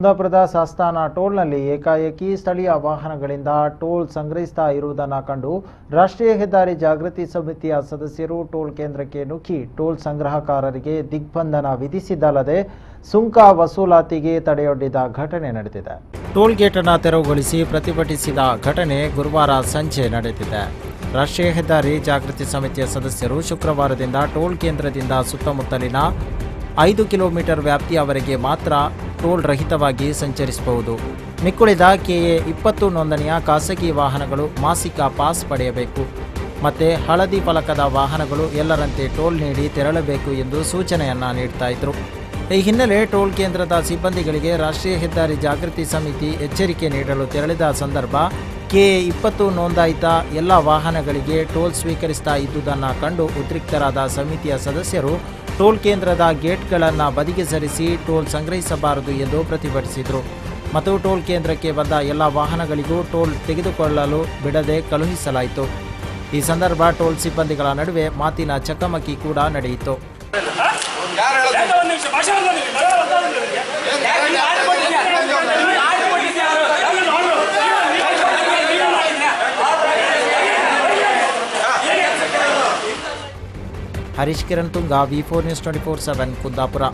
ಕುಂದಾಪುರದ ಸಾಸ್ತಾನ ಟೋಲ್ನಲ್ಲಿ ಏಕಾಏಕಿ ಸ್ಥಳೀಯ ವಾಹನಗಳಿಂದ ಟೋಲ್ ಸಂಗ್ರಹಿಸ್ತಾ ಇರುವುದನ್ನು ಕಂಡು ರಾಷ್ಟ್ರೀಯ ಹೆದ್ದಾರಿ ಜಾಗೃತಿ ಸಮಿತಿಯ ಸದಸ್ಯರು ಟೋಲ್ ಕೇಂದ್ರಕ್ಕೆ ನುಗ್ಗಿ ಟೋಲ್ ಸಂಗ್ರಹಕಾರರಿಗೆ ದಿಗ್ಬಂಧನ ವಿಧಿಸಿದ್ದಲ್ಲದೆ ಸುಂಕ ವಸೂಲಾತಿಗೆ ತಡೆಯೊಡ್ಡಿದ ಘಟನೆ ನಡೆದಿದೆ. ಟೋಲ್ ಗೇಟನ್ನು ತೆರವುಗೊಳಿಸಿ ಪ್ರತಿಭಟಿಸಿದ ಘಟನೆ ಗುರುವಾರ ಸಂಜೆ ನಡೆದಿದೆ. ರಾಷ್ಟ್ರೀಯ ಹೆದ್ದಾರಿ ಜಾಗೃತಿ ಸಮಿತಿಯ ಸದಸ್ಯರು ಶುಕ್ರವಾರದಿಂದ ಟೋಲ್ ಕೇಂದ್ರದಿಂದ ಸುತ್ತಮುತ್ತಲಿನ ಐದು ಕಿಲೋಮೀಟರ್ ವ್ಯಾಪ್ತಿಯವರೆಗೆ ಮಾತ್ರ ಟೋಲ್ ರಹಿತವಾಗಿ ಸಂಚರಿಸಬಹುದು. ಮಿಕ್ಕುಳಿದ ಕೆಎ ಇಪ್ಪತ್ತು ನೋಂದಣಿಯ ಖಾಸಗಿ ವಾಹನಗಳು ಮಾಸಿಕ ಪಾಸ್ ಪಡೆಯಬೇಕು. ಮತ್ತೆ ಹಳದಿ ಫಲಕದ ವಾಹನಗಳು ಎಲ್ಲರಂತೆ ಟೋಲ್ ನೀಡಿ ತೆರಳಬೇಕು ಎಂದು ಸೂಚನೆಯನ್ನ ನೀಡ್ತಾ ಇದ್ರು. ಈ ಹಿನ್ನೆಲೆ ಟೋಲ್ ಕೇಂದ್ರದ ಸಿಬ್ಬಂದಿಗಳಿಗೆ ರಾಷ್ಟ್ರೀಯ ಹೆದ್ದಾರಿ ಜಾಗೃತಿ ಸಮಿತಿ ಎಚ್ಚರಿಕೆ ನೀಡಲು ತೆರಳಿದ ಸಂದರ್ಭ ಕೆ ಇಪ್ಪತ್ತು ನೋಂದಾಯಿತ ಎಲ್ಲ ವಾಹನಗಳಿಗೆ ಟೋಲ್ ಸ್ವೀಕರಿಸ್ತಾ ಇದ್ದುದನ್ನು ಕಂಡು ಉದ್ರಿಕ್ತರಾದ ಸಮಿತಿಯ ಸದಸ್ಯರು ಟೋಲ್ ಕೇಂದ್ರದ ಗೇಟ್ಗಳನ್ನು ಬದಿಗೆ ಸರಿಸಿ ಟೋಲ್ ಸಂಗ್ರಹಿಸಬಾರದು ಎಂದು ಪ್ರತಿಭಟಿಸಿದರು. ಮತ್ತು ಟೋಲ್ ಕೇಂದ್ರಕ್ಕೆ ಬಂದ ಎಲ್ಲ ವಾಹನಗಳಿಗೂ ಟೋಲ್ ತೆಗೆದುಕೊಳ್ಳಲು ಬಿಡದೆ ಕಳುಹಿಸಲಾಯಿತು. ಈ ಸಂದರ್ಭ ಟೋಲ್ ಸಿಬ್ಬಂದಿಗಳ ನಡುವೆ ಮಾತಿನ ಚಕಮಕಿ ಕೂಡ ನಡೆಯಿತು. Harish Kiran Thunga V four news twenty four seven Kundapura